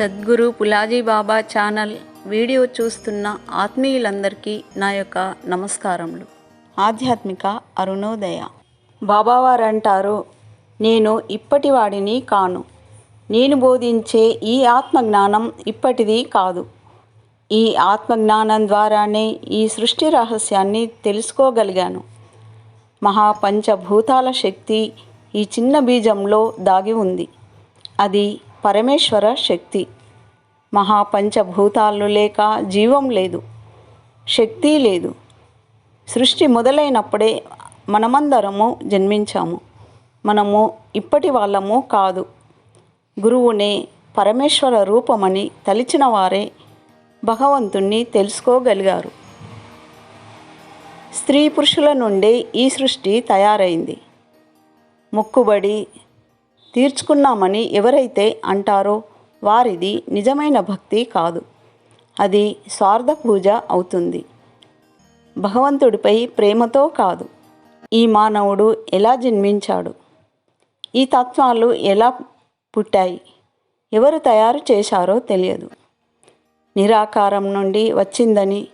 Sadhguru Pulaji Baba channel video చూస్తున్న ఆత్మీయులందరికీ నా యొక్క నమస్కారములు. ఆధ్యాత్మిక అరుణోదయ. బాబావారు అంటారు నేను ఇప్పటి వాడిని కాను. నేను బోధించే ఈ ఆత్మజ్ఞానం ఇప్పటిది కాదు. ఈ ఆత్మజ్ఞానం ద్వారానే ఈ సృష్టి రహస్యాన్ని తెలుసుకోగలిగాను. మహాపంచభూతాల శక్తి ఈ చిన్న బీజంలో దాగి ఉంది. అది పరమేశ్వర శక్తి. మహాపంచభూతాలు లేక జీవం లేదు శక్తి లేదు. సృష్టి మొదలైనప్పుడే మనమందరము జన్మించాము. మనము ఇప్పటి వాళ్ళము కాదు. గురువునే పరమేశ్వర రూపమని తలిచిన వారే భగవంతుణ్ణి తెలుసుకోగలిగారు. స్త్రీ పురుషుల నుండే ఈ సృష్టి తయారైంది. మొక్కుబడి తీర్చుకున్నామని ఎవరైతే అంటారో వారిది నిజమైన భక్తి కాదు. అది స్వార్థ పూజ అవుతుంది. భగవంతుడిపై ప్రేమతో కాదు. ఈ మానవుడు ఎలా జన్మించాడు? ఈ తత్వాలు ఎలా పుట్టాయి? ఎవరు తయారు చేశారో తెలియదు. నిరాకారం నుండి వచ్చిందని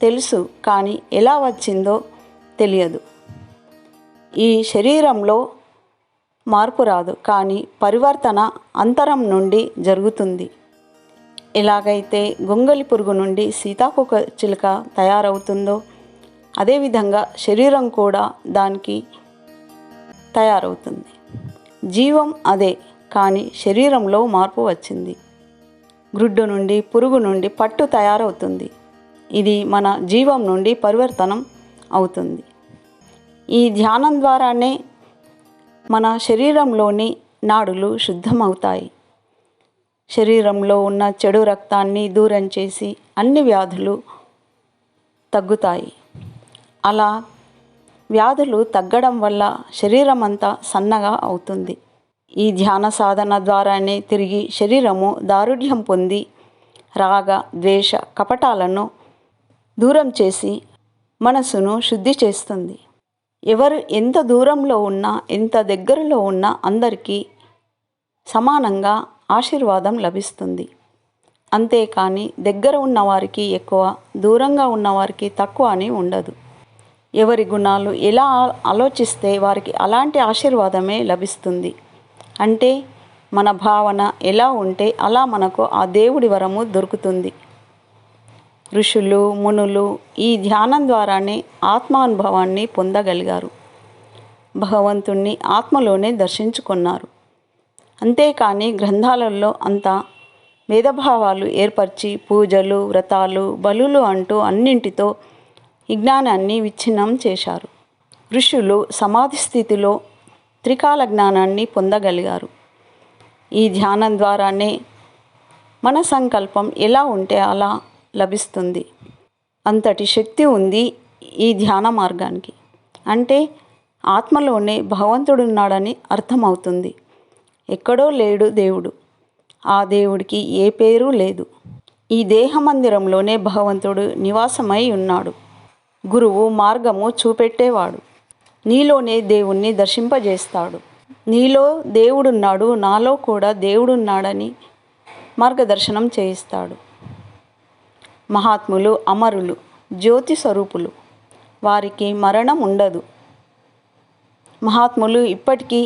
తెలుసు కానీ ఎలా వచ్చిందో తెలియదు. ఈ శరీరంలో మార్పు రాదు కానీ పరివర్తన అంతరం నుండి జరుగుతుంది. ఎలాగైతే గొంగలి పురుగు నుండి సీతాకోక చిలుక తయారవుతుందో అదేవిధంగా శరీరం కూడా దానికి తయారవుతుంది. జీవం అదే కానీ శరీరంలో మార్పు వచ్చింది. గ్రుడ్డు నుండి పురుగు నుండి పట్టు తయారవుతుంది. ఇది మన జీవం నుండి పరివర్తనం అవుతుంది. ఈ ధ్యానం ద్వారానే మన శరీరంలోని నాడులు శుద్ధమవుతాయి. శరీరంలో ఉన్న చెడు రక్తాన్ని దూరం చేసి అన్ని వ్యాధులు తగ్గుతాయి. అలా వ్యాధులు తగ్గడం వల్ల శరీరం అంతా సన్నగా అవుతుంది. ఈ ధ్యాన సాధన ద్వారానే తిరిగి శరీరము దారుఢ్యం పొంది రాగ ద్వేష కపటాలను దూరం చేసి మనసును శుద్ధి చేస్తుంది. ఎవరు ఎంత దూరంలో ఉన్నా ఎంత దగ్గరలో ఉన్నా అందరికీ సమానంగా ఆశీర్వాదం లభిస్తుంది. అంతేకాని దగ్గర ఉన్నవారికి ఎక్కువ దూరంగా ఉన్నవారికి తక్కువ అని ఉండదు. ఎవరి గుణాలు ఎలా ఆలోచిస్తే వారికి అలాంటి ఆశీర్వాదమే లభిస్తుంది. అంటే మన భావన ఎలా ఉంటే అలా మనకు ఆ దేవుడి వరము దొరుకుతుంది. ఋషులు మునులు ఈ ధ్యానం ద్వారానే ఆత్మానుభవాన్ని పొందగలిగారు. భగవంతుణ్ణి ఆత్మలోనే దర్శించుకున్నారు. అంతేకాని గ్రంథాలలో అంత భేదభావాలు ఏర్పరిచి పూజలు వ్రతాలు బలులు అంటూ అన్నింటితో విజ్ఞానాన్ని విచ్ఛిన్నం చేశారు. ఋషులు సమాధి స్థితిలో త్రికాల జ్ఞానాన్ని పొందగలిగారు. ఈ ధ్యానం ద్వారానే మన సంకల్పం ఎలా ఉంటే అలా లభిస్తుంది. అంతటి శక్తి ఉంది ఈ ధ్యాన మార్గానికి. అంటే ఆత్మలోనే భగవంతుడున్నాడని అర్థమవుతుంది. ఎక్కడో లేడు దేవుడు. ఆ దేవుడికి ఏ పేరు లేదు. ఈ దేహ మందిరంలోనే భగవంతుడు నివాసమై ఉన్నాడు. గురువు మార్గము చూపెట్టేవాడు. నీలోనే దేవుణ్ణి దర్శింపజేస్తాడు. నీలో దేవుడున్నాడు నాలో కూడా దేవుడున్నాడని మార్గదర్శనం చేయిస్తాడు. మహాత్ములు అమరులు జ్యోతి స్వరూపులు వారికి మరణం ఉండదు మహాత్ములు ఇప్పటికీ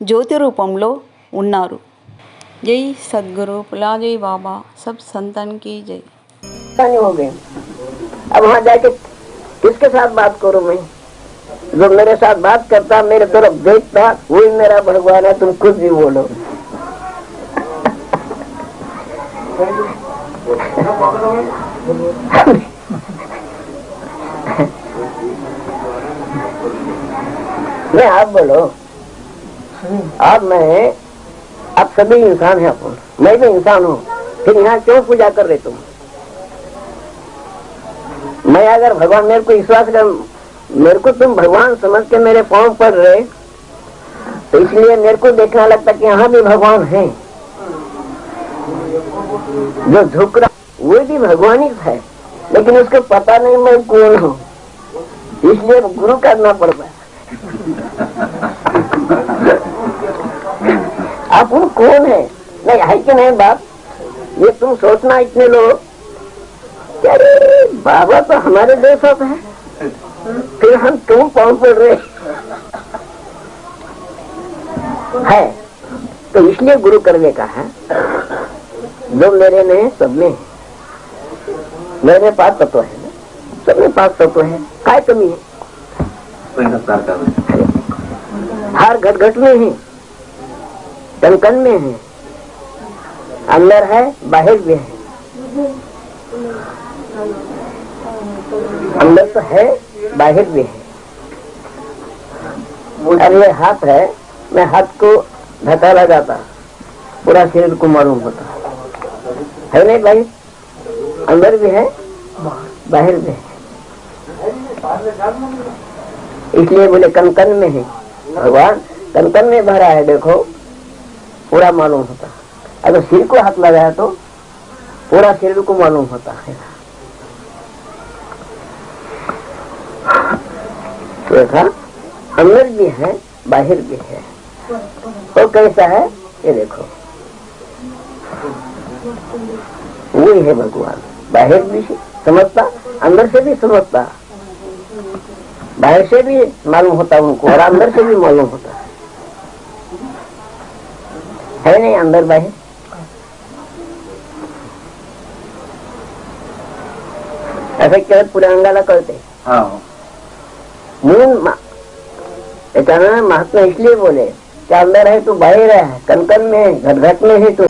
జ్యోతి రూపంలో ఉన్నారు జై సద్గురు పులాజీ బాబా సబ్ సంతన్ की జై नहीं हो गए अब वहां जाके किसके साथ बात करूं मैं जो मेरे साथ बात करता मेरे तरफ देखता वही मेरा भगवान है तुम खुद भी बोलो नहीं, आप बोलो। आप, मैं, आप सभी इंसान हैं अपन मैं भी इंसान हूँ फिर यहाँ क्यों पूजा कर रहे तुम? मैं अगर भगवान, मेरे को विश्वास कर, मेरे को तुम भगवान समझ के मेरे पाँव पड़ रहे तो इसलिए मेरे को देखना लगता कि यहाँ भी भगवान है। जो झुक रहा वो भी भगवान ही है। लेकिन उसको पता नहीं मैं कौन हूँ। इसलिए गुरु करना पड़ता है। आप कौन है? नहीं, है कि नहीं बाप? ये तुम सोचना इतने लोग। अरे बाबा तो हमारे जैसा है। फिर हम क्यों पाँव पड़ रहे? है तो इसलिए गुरु करने का है। जो मेरे में सब में है मेरे पाँच तत्व है। सब में पाँच तत्व है। काय कमी है? हर घट घट में है कन में है, अंदर है, बाहर भी है। अंदर तो है, बाहर भी है। और हाथ है, मैं हाथ को धक्का लगाता, पूरा शरीर को मालूम होता है नहीं भाई? अंदर भी है, बाहर भी है। इसलिए बोले कन कन में है। भगवान कन कन में भरा है, देखो, पूरा मालूम होता अगर सिर को हाथ लगाया तो पूरा शरीर को मालूम होता है। देखा, अंदर भी है, बाहर भी है। तो कैसा है? ये देखो। वही है भगवान। बाहर भी समझता? अंदर से भी समझता। बाहर से भी मालूम होता उनको और अंदर से भी मालूम होता। है नहीं अंदर बाहर? ऐसा केवळ पुऱ्या अंगाला कळते मूल मा- त्याच्यानं महात्मा इसलिए बोले कि अंदर है तो बाहर है कन कन में है घट घट में है तो